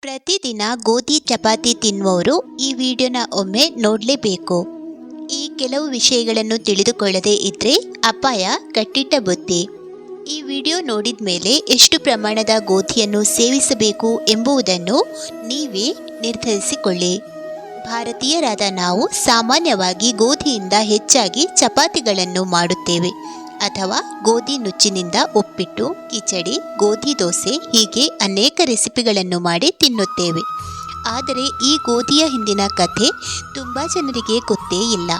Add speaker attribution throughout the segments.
Speaker 1: ಪ್ರತಿದಿನ ಗೋಧಿ ಚಪಾತಿ ತಿನ್ನುವವರು ಈ ವಿಡಿಯೋನ ಒಮ್ಮೆ ನೋಡಲೇಬೇಕು. ಈ ಕೆಲವು ವಿಷಯಗಳನ್ನು ತಿಳಿದುಕೊಳ್ಳದೆ ಇದ್ರೆ ಅಪಾಯ, ಕಟ್ಟಿಟ್ಟ ಬುದ್ಧಿ. ಈ ವಿಡಿಯೋ ನೋಡಿದ ಮೇಲೆ ಎಷ್ಟು ಪ್ರಮಾಣದ ಗೋಧಿಯನ್ನು ಸೇವಿಸಬೇಕು ಎಂಬುದನ್ನು ನೀವೇ ನಿರ್ಧರಿಸಿಕೊಳ್ಳಿ. ಭಾರತೀಯರಾದ ನಾವು ಸಾಮಾನ್ಯವಾಗಿ ಗೋಧಿಯಿಂದ ಹೆಚ್ಚಾಗಿ ಚಪಾತಿಗಳನ್ನು ಮಾಡುತ್ತೇವೆ. ಅಥವಾ ಗೋಧಿ ನುಚ್ಚಿನಿಂದ ಉಪ್ಪಿಟ್ಟು, ಕಿಚಡಿ, ಗೋಧಿ ದೋಸೆ ಹೀಗೆ ಅನೇಕ ರೆಸಿಪಿಗಳನ್ನು ಮಾಡಿ ತಿನ್ನುತ್ತೇವೆ. ಆದರೆ ಈ ಗೋಧಿಯ ಹಿಂದಿನ ಕಥೆ ತುಂಬ ಜನರಿಗೆ ಗೊತ್ತೇ ಇಲ್ಲ.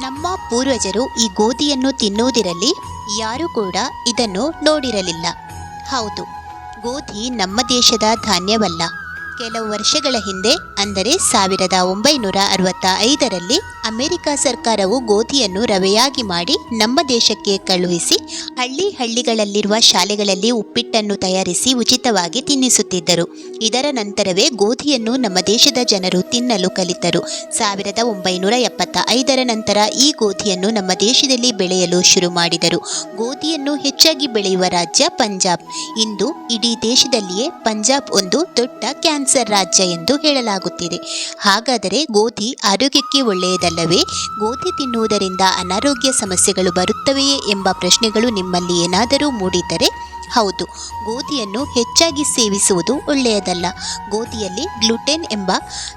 Speaker 1: ನಮ್ಮ ಪೂರ್ವಜರು ಈ ಗೋಧಿಯನ್ನು ತಿನ್ನುವುದಿರಲಿ ಯಾರೂ ಕೂಡ ಇದನ್ನು ನೋಡಿರಲಿಲ್ಲ. ಹೌದು, ಗೋಧಿ ನಮ್ಮ ದೇಶದ ಧಾನ್ಯವಲ್ಲ. ಕೆಲವು ವರ್ಷಗಳ ಹಿಂದೆ, ಅಂದರೆ ಸಾವಿರದ ಒಂಬೈನೂರ ಅರವತ್ತ ಐದರಲ್ಲಿ ಅಮೆರಿಕ ಸರ್ಕಾರವು ಗೋಧಿಯನ್ನು ರವೆಯಾಗಿ ಮಾಡಿ ನಮ್ಮ ದೇಶಕ್ಕೆ ಕಳುಹಿಸಿ, ಹಳ್ಳಿ ಹಳ್ಳಿಗಳಲ್ಲಿರುವ ಶಾಲೆಗಳಲ್ಲಿ ಉಪ್ಪಿಟ್ಟನ್ನು ತಯಾರಿಸಿ ಉಚಿತವಾಗಿ ತಿನ್ನಿಸುತ್ತಿದ್ದರು. ಇದರ ನಂತರವೇ ಗೋಧಿಯನ್ನು ನಮ್ಮ ದೇಶದ ಜನರು ತಿನ್ನಲು ಕಲಿತರು. ಸಾವಿರದ ಒಂಬೈನೂರ ಎಪ್ಪತ್ತ ಐದರ ನಂತರ ಈ ಗೋಧಿಯನ್ನು ನಮ್ಮ ದೇಶದಲ್ಲಿ ಬೆಳೆಯಲು ಶುರು ಮಾಡಿದರು. ಗೋಧಿಯನ್ನು ಹೆಚ್ಚಾಗಿ ಬೆಳೆಯುವ ರಾಜ್ಯ ಪಂಜಾಬ್. ಇಂದು ಇಡೀ ದೇಶದಲ್ಲಿಯೇ ಪಂಜಾಬ್ ಒಂದು ದೊಡ್ಡ ಕ್ಯಾನ್ಸರ್ ರಾಜ್ಯ ಎಂದು ಹೇಳಲಾಗುತ್ತಿದೆ. ಹಾಗಾದರೆ ಗೋಧಿ ಆರೋಗ್ಯಕ್ಕೆ ಒಳ್ಳೆಯದಲ್ಲವೇ? ಗೋಧಿ ತಿನ್ನುವುದರಿಂದ ಅನಾರೋಗ್ಯ ಸಮಸ್ಯೆಗಳು ಬರುತ್ತವೆಯೇ ಎಂಬ ಪ್ರಶ್ನೆಗಳು ನಿಮ್ಮಲ್ಲಿ ಏನಾದರೂ ಮೂಡಿದ್ದರೆ? ಹೌದು, ಗೋಧಿಯನ್ನು ಹೆಚ್ಚಾಗಿ ಸೇವಿಸುವುದು ಒಳ್ಳೆಯದಲ್ಲ. ಗೋಧಿಯಲ್ಲಿ ಗ್ಲುಟೆನ್ ಎಂಬ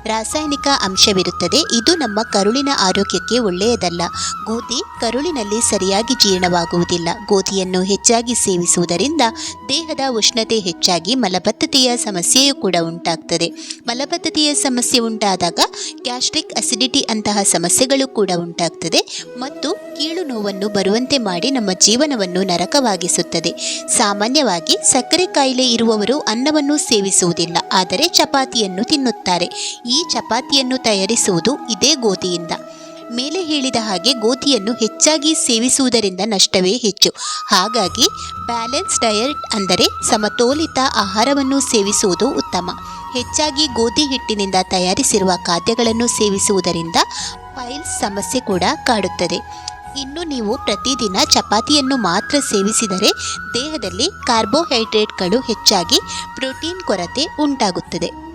Speaker 1: ರಾಸಾಯನಿಕ ಅಂಶವಿರುತ್ತದೆ. ಇದು ನಮ್ಮ ಕರುಳಿನ ಆರೋಗ್ಯಕ್ಕೆ ಒಳ್ಳೆಯದಲ್ಲ. ಗೋಧಿ ಕರುಳಿನಲ್ಲಿ ಸರಿಯಾಗಿ ಜೀರ್ಣವಾಗುವುದಿಲ್ಲ. ಗೋಧಿಯನ್ನು ಹೆಚ್ಚಾಗಿ ಸೇವಿಸುವುದರಿಂದ ದೇಹದ ಉಷ್ಣತೆ ಹೆಚ್ಚಾಗಿ, ಮಲಬದ್ಧತೆಯ ಸಮಸ್ಯೆಯೂ ಕೂಡ ಉಂಟಾಗ್ತದೆ. ಮಲಬದ್ಧತೆಯ ಸಮಸ್ಯೆ ಉಂಟಾದಾಗ ಗ್ಯಾಸ್ಟ್ರಿಕ್ ಅಸಿಡಿಟಿ ಅಂತಹ ಸಮಸ್ಯೆಗಳು ಕೂಡ ಉಂಟಾಗ್ತದೆ ಮತ್ತು ಕೀಳು ನೋವನ್ನು ಬರುವಂತೆ ಮಾಡಿ ನಮ್ಮ ಜೀವನವನ್ನು ನರಕವಾಗಿಸುತ್ತದೆ. ಸಾಮಾನ್ಯವಾಗಿ ಸಕ್ಕರೆ ಕಾಯಿಲೆ ಇರುವವರು ಅನ್ನವನ್ನು ಸೇವಿಸುವುದಿಲ್ಲ, ಆದರೆ ಚಪಾತಿಯನ್ನು ತಿನ್ನುತ್ತಾರೆ. ಈ ಚಪಾತಿಯನ್ನು ತಯಾರಿಸುವುದು ಇದೇ ಗೋಧಿಯಿಂದ. ಮೇಲೆ ಹೇಳಿದ ಹಾಗೆ ಗೋಧಿಯನ್ನು ಹೆಚ್ಚಾಗಿ ಸೇವಿಸುವುದರಿಂದ ನಷ್ಟವೇ ಹೆಚ್ಚು. ಹಾಗಾಗಿ ಬ್ಯಾಲೆನ್ಸ್ ಡಯಟ್ ಅಂದರೆ ಸಮತೋಲಿತ ಆಹಾರವನ್ನು ಸೇವಿಸುವುದು ಉತ್ತಮ. ಹೆಚ್ಚಾಗಿ ಗೋಧಿ ಹಿಟ್ಟಿನಿಂದ ತಯಾರಿಸಿರುವ ಖಾದ್ಯಗಳನ್ನು ಸೇವಿಸುವುದರಿಂದ ಪೈಲ್ಸ್ ಸಮಸ್ಯೆ ಕೂಡ ಕಾಡುತ್ತದೆ. ಇನ್ನು ನೀವು ಪ್ರತಿದಿನ ಚಪಾತಿಯನ್ನು ಮಾತ್ರ ಸೇವಿಸಿದರೆ ದೇಹದಲ್ಲಿ ಕಾರ್ಬೋಹೈಡ್ರೇಟ್ಗಳು ಹೆಚ್ಚಾಗಿ ಪ್ರೋಟೀನ್ ಕೊರತೆ ಉಂಟಾಗುತ್ತದೆ.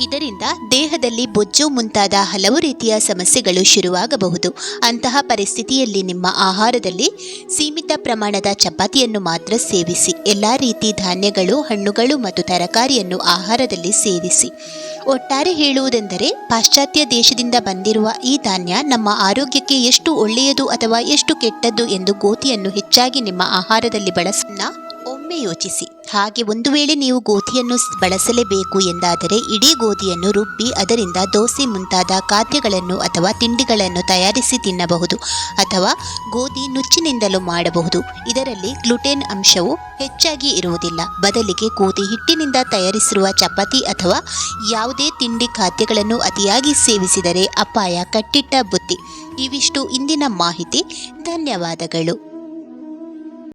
Speaker 1: ಇದರಿಂದ ದೇಹದಲ್ಲಿ ಬೊಜ್ಜು ಮುಂತಾದ ಹಲವು ರೀತಿಯ ಸಮಸ್ಯೆಗಳು ಶುರುವಾಗಬಹುದು. ಅಂತಹ ಪರಿಸ್ಥಿತಿಯಲ್ಲಿ ನಿಮ್ಮ ಆಹಾರದಲ್ಲಿ ಸೀಮಿತ ಪ್ರಮಾಣದ ಚಪಾತಿಯನ್ನು ಮಾತ್ರ ಸೇವಿಸಿ. ಎಲ್ಲ ರೀತಿ ಧಾನ್ಯಗಳು, ಹಣ್ಣುಗಳು ಮತ್ತು ತರಕಾರಿಯನ್ನು ಆಹಾರದಲ್ಲಿ ಸೇರಿಸಿ ಒಟ್ಟಾರೆ ಹೇಳುವುದೆಂದರೆ, ಪಾಶ್ಚಾತ್ಯ ದೇಶದಿಂದ ಬಂದಿರುವ ಈ ಧಾನ್ಯ ನಮ್ಮ ಆರೋಗ್ಯಕ್ಕೆ ಎಷ್ಟು ಒಳ್ಳೆಯದು ಅಥವಾ ಎಷ್ಟು ಕೆಟ್ಟದ್ದು ಎಂದು ಗೋಧಿಯನ್ನು ಹೆಚ್ಚಾಗಿ ನಿಮ್ಮ ಆಹಾರದಲ್ಲಿ ಬಳಸನ್ನ ಒಮ್ಮೆ ಯೋಚಿಸಿ. ಹಾಗೆ ಒಂದು ವೇಳೆ ನೀವು ಗೋಧಿಯನ್ನು ಬಳಸಲೇಬೇಕು ಎಂದಾದರೆ ಇಡೀ ಗೋಧಿಯನ್ನು ರುಬ್ಬಿ ಅದರಿಂದ ದೋಸೆ ಮುಂತಾದ ಖಾದ್ಯಗಳನ್ನು ಅಥವಾ ತಿಂಡಿಗಳನ್ನು ತಯಾರಿಸಿ ತಿನ್ನಬಹುದು ಅಥವಾ ಗೋಧಿ ನುಚ್ಚಿನಿಂದಲೂ ಮಾಡಬಹುದು. ಇದರಲ್ಲಿ ಗ್ಲುಟೆನ್ ಅಂಶವು ಹೆಚ್ಚಾಗಿ ಇರುವುದಿಲ್ಲ. ಬದಲಿಗೆ ಗೋಧಿ ಹಿಟ್ಟಿನಿಂದ ತಯಾರಿಸಿರುವ ಚಪಾತಿ ಅಥವಾ ಯಾವುದೇ ತಿಂಡಿ ಖಾದ್ಯಗಳನ್ನು ಅತಿಯಾಗಿ ಸೇವಿಸಿದರೆ ಅಪಾಯ ಕಟ್ಟಿಟ್ಟ ಬುತ್ತಿ ಇವಿಷ್ಟು ಇಂದಿನ ಮಾಹಿತಿ. ಧನ್ಯವಾದಗಳು.